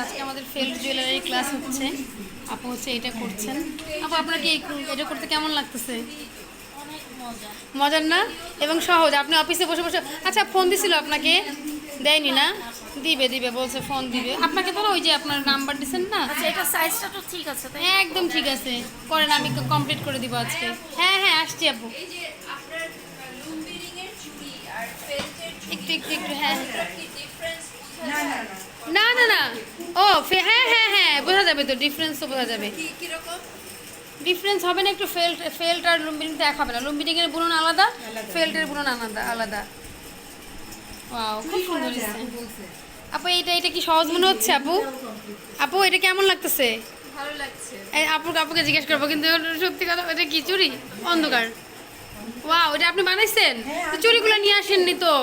আজকে আমাদের failed jewellery class হচ্ছে। আপু হচ্ছে এটা করছেন। আপু আপনাকে এটা করতে কেমন লাগতেছে? মজার না? এবং সহজ। আপনি অফিসে বসে বসে আচ্ছা ফোন দিছিল আপনাকে? দেয়নি না? দিবে দিবে বলছে ফোন দিবে। আপনাকে তো ওই যে আপনার নাম্বার দিছেন না? আচ্ছা এটা সাইজটা তো ঠিক আছে তাই একদম ঠিক আছে। করেন আমি কমপ্লিট করে দিব আজকে। হ্যাঁ হ্যাঁ আসছি আপু। একটু একটু একটু হ্যাঁ। না না না। ও হ্যাঁ হ্যাঁ হ্যাঁ বোঝা যাবে তো ডিফারেন্স তো বোঝা যাবে। ডিফারেন্স হবে না একটু ফেল্ট ফেল্ট আর লুম্বিনিং এক হবে না। লুম্বিনিং এর বুনন আলাদা ফেল্টের বুনন আলাদা আলাদা। ওয়াও খুব সুন্দর আপু এটা এটা কি সহজ মনে হচ্ছে আপু? আপু এটা কেমন লাগতেছে? ভালো লাগছে। আপুর আপুকে জিজ্ঞেস করব কিন্তু সত্যি কথা এটা কি চুরি? অন্ধকার। ওয়াও এটা আপনি বানাইছেন? তো চুরিগুলো নিয়ে আসেননি তো।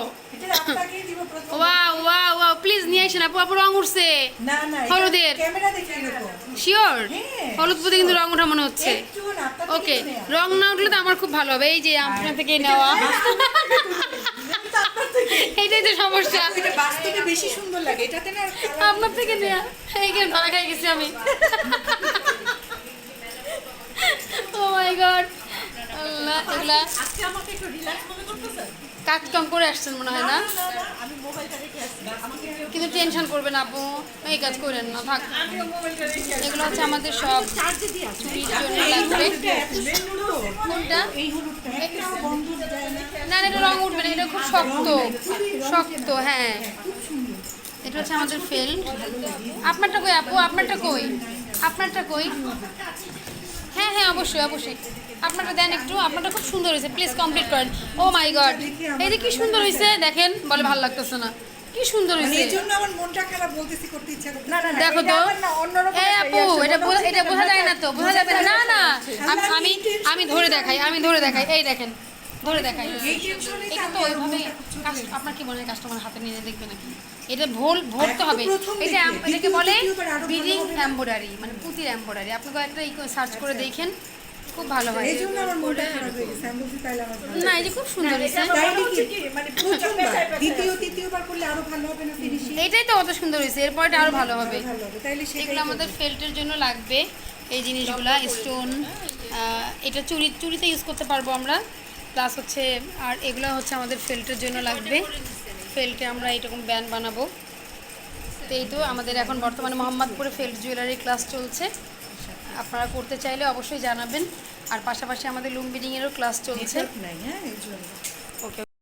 ওয়াও ওয়াও ওয়াও প্লিজ নিয়ে আসেন। আপু আপু রং উঠছে। হলুদের। শিওর হ্যাঁ। হলুদ পুঁতে কিন্তু রং ওঠা মনে হচ্ছে। ওকে রং না উঠলে তো আমার খুব ভালো হবে। এই যে আপনার থেকে নেওয়া। এইটাই তো সমস্যা। বাস্তবে বেশি সুন্দর লাগে। এটাতে না আপনার থেকে নেওয়া এইখানে ধরা খাই গেছি আমি। এগুলা আজকে আমাকে একটু রিল্যাক্স মনে করতেছেন কাজ কম করে আসছেন মনে হয় না? কিন্তু টেনশন করবেন আপু। এই কাজ করেন না থাক। এগুলো হচ্ছে আমাদের সব চুরির জন্য লাগবে। কোনটা? এই হলুদটা। একটা বন্ধু দেয় না। না না, এটা রং উঠবে না এটা খুব শক্ত। শক্ত হ্যাঁ। এটা হচ্ছে আমাদের ফেল আপনারটা কই আপু? আপনারটা কই? আপনারটা কই? হ্যাঁ হ্যাঁ অবশ্যই অবশ্যই। আপনারা দেন একটু আপনারটা খুব সুন্দর হয়েছে প্লিজ কমপ্লিট করেন। ও মাই গড এই যে কি সুন্দর হয়েছে দেখেন বলে ভালো লাগতেছে না। কি সুন্দর মানে হয়েছে। এই জন্য আমার মনটা খারাপ বলতেছি করতে ইচ্ছা করতে না না দেখো তো। এই আপু এটা বোঝা- এটা বোঝা যায় না তো বোঝা যাবে না। না। আমি আমি ধরে দেখাই আমি ধরে দেখাই এই দেখেন। ধরে দেখাই। এটা তো ওইভাবে আপনার কি মনে হয় কাস্টমার হাতে নিয়ে দেখবে নাকি? এটা ভোল ভরতে হবে প্রথম এটা এটাকে বলে ভালো বিডিং হবে। এম্বয়ডারি মানে পুঁতির এম্বয়ডারি আপনি কয়েকটা সার্চ করে দেখেন খুব ভালো হয়। এই জন্য আমার মনটা খারাপ হয়ে গেছে। আমি বলছি তাইলে আমার না যে খুব সুন্দর। হয়েছে তাই মানে প্রথমবার। দ্বিতীয় তৃতীয়বার করলে আরও ভালো হবে না ফিনিশিং এইটাই তো অত সুন্দর হয়েছে। এরপরটা আরও ভালো হবে। ভালো তাইলে সেটাই আমাদের ফেল্টের জন্য লাগবে। এই জিনিসগুলো স্টোন এটা চুরি চুরিতে ইউজ করতে পারব আমরা। প্লাস হচ্ছে, আর এগুলো হচ্ছে আমাদের ফেল্টের জন্য লাগবে। ফেল্টে আমরা এইরকম ব্যান বানাবো। তো এই তো আমাদের এখন বর্তমানে মোহাম্মদপুরে ফেল্ট জুয়েলারি ক্লাস চলছে। আপনারা করতে চাইলে অবশ্যই জানাবেন। আর পাশাপাশি আমাদের লুম বিডিংয়েরও ক্লাস চলছে। হ্যাঁ